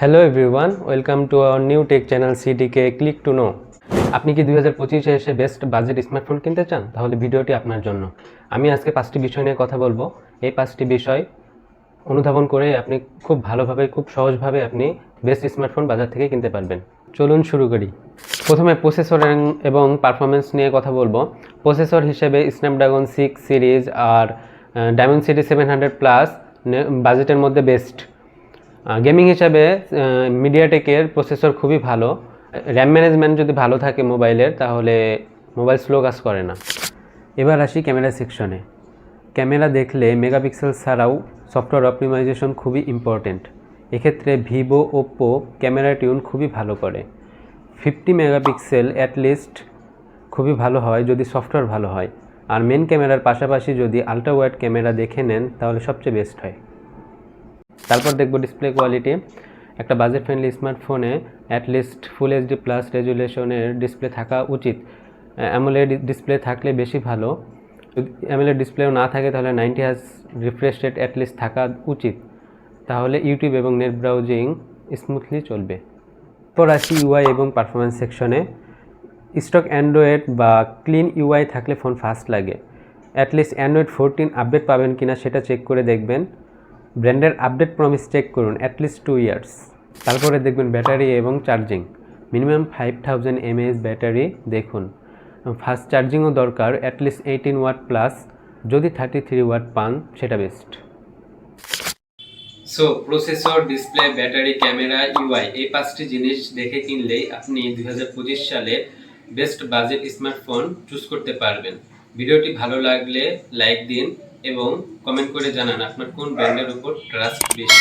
Hello everyone welcome to our new tech channel সিডিকে click to know আপনি কি দুই হাজার পঁচিশে এসে বেস্ট বাজেট স্মার্টফোন কিনতে চান? তাহলে ভিডিওটি আপনার জন্য। আমি আজকে পাঁচটি বিষয় নিয়ে কথা বলব। এই পাঁচটি বিষয় অনুধাবন করে আপনি খুব ভালোভাবে, খুব সহজভাবে আপনি বেস্ট স্মার্টফোন বাজার থেকে কিনতে পারবেন। চলুন শুরু করি। প্রথমে প্রসেসর এবং পারফরমেন্স নিয়ে কথা বলব। প্রসেসর হিসেবে স্ন্যাপড্রাগন সিক্স সিরিজ আর Dimensity seven hundred plus বাজেটের মধ্যে বেস্ট গেমিং হিসাবে মিডিয়াটেকের প্রসেসর খুবই ভালো। র্যাম ম্যানেজমেন্ট যদি ভালো থাকে মোবাইলের তাহলে মোবাইল স্লো কাজ করে না। এবার আসি ক্যামেরা সেকশনে ক্যামেরা দেখলে মেগাপিক্সেল ছাড়াও সফটওয়্যার অপটিমাইজেশন খুবই ইম্পর্টেন্ট এক্ষেত্রে ভিভো ওপ্পো ক্যামেরা টিউন খুবই ভালো করে। ফিফটি মেগাপিক্সেল অ্যাটলিস্ট খুবই ভালো হয় যদি সফটওয়্যার ভালো হয়। আর মেন ক্যামেরার পাশাপাশি যদি আলট্রা ওয়াইড ক্যামেরা দেখে নেন, তাহলে সবচেয়ে বেস্ট হয়। তারপর দেখব ডিসপ্লে কোয়ালিটি একটা বাজেট ফ্রেন্ডলি স্মার্টফোনে at least full HD plus রেজুলেশনের display থাকা উচিত। অ্যামোলেড ডিসপ্লে থাকলে বেশি ভালো। অ্যামোলেড ডিসপ্লেও না থাকে তাহলে নাইনটি হাজ রিফ্রেশ রেট অ্যাটলিস্ট থাকা উচিত। তাহলে ইউটিউব এবং নেট ব্রাউজিং স্মুথলি চলবে। এরপর আসি ইউআই এবং পারফরমেন্স সেকশনে স্টক অ্যান্ড্রয়েড বা ক্লিন ইউআই থাকলে ফোন ফাস্ট লাগে। At least Android fourteen update পাবেন কিনা সেটা চেক করে দেখবেন। ব্র্যান্ডের আপডেট প্রমিস চেক করুন অ্যাটলিস্ট টু ইয়ার্স তারপরে দেখবেন ব্যাটারি এবং charging. Minimum five thousand mAh battery দেখুন। ফাস্ট চার্জিংও দরকার at least eighteen watt plus যদি থার্টি থ্রি ওয়াট পান, সেটা best so processor display battery camera UI এই পাঁচটি জিনিস দেখে কিনলেই আপনি দু হাজার পঁচিশ সালে বেস্ট বাজেট স্মার্টফোন চুজ করতে পারবেন। ভিডিওটি ভালো লাগলে লাইক দিন। এবং কমেন্ট করে জানান আপনার কোন ব্র্যান্ডের উপর ট্রাস্ট বেশি?